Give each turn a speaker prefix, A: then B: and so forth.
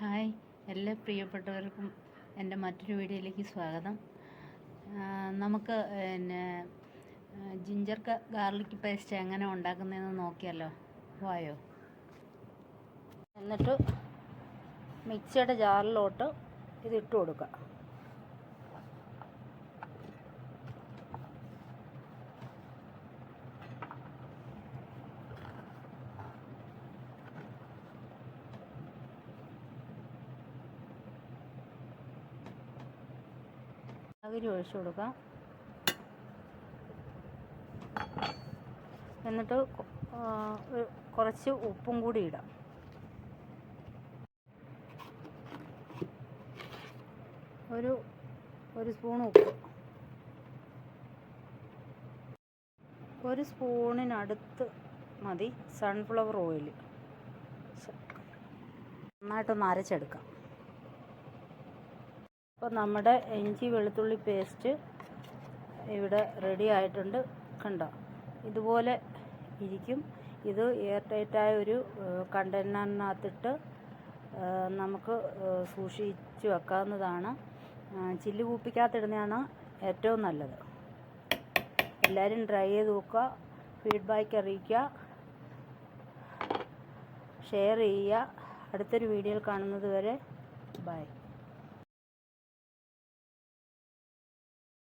A: Hi. എല്ലാ പ്രിയപ്പെട്ടവർക്കും എന്റെ മറ്റൊരു വീഡിയോയിലേക്ക് സ്വാഗതം. നമുക്ക് പിന്നെ ജിഞ്ചർ ഗാർലിക് പേസ്റ്റ് എങ്ങനെ ഉണ്ടാക്കുന്നതെന്ന് നോക്കിയല്ലോ വായോ. എന്നിട്ട് മിക്സിയുടെ ജാറിലോട്ട് ഇത് ഇട്ട് കൊടുക്കുക. അകിരി ഒഴിച്ചു കൊടുക്കാം എന്നിട്ട് കുറച്ച് ഉപ്പും കൂടി ഇടാം. ഒരു ഒരു സ്പൂൺ ഉപ്പ്. ഒരു സ്പൂണിനടുത്ത് മതി സൺഫ്ലവർ ഓയിൽ നന്നായിട്ടൊന്ന് അരച്ചെടുക്കാം. അപ്പോൾ നമ്മുടെ ഇഞ്ചി വെളുത്തുള്ളി പേസ്റ്റ് ഇവിടെ റെഡി ആയിട്ടുണ്ട്. കണ്ടോ? ഇതുപോലെ ഇരിക്കും. ഇത് എയർ ടൈറ്റായ ഒരു കണ്ടെയ്നറിനകത്തിട്ട് നമുക്ക് സൂക്ഷിച്ച് വെക്കാവുന്നതാണ്. ചില്ലി കൂപ്പിക്കാത്തിടുന്നതാണ് ഏറ്റവും നല്ലത്. എല്ലാവരും ട്രൈ ചെയ്ത് നോക്കുക ഫീഡ്ബാക്ക് അറിയിക്കുക ഷെയർ ചെയ്യുക. അടുത്തൊരു വീഡിയോയിൽ കാണുന്നത് വരെ ബൈ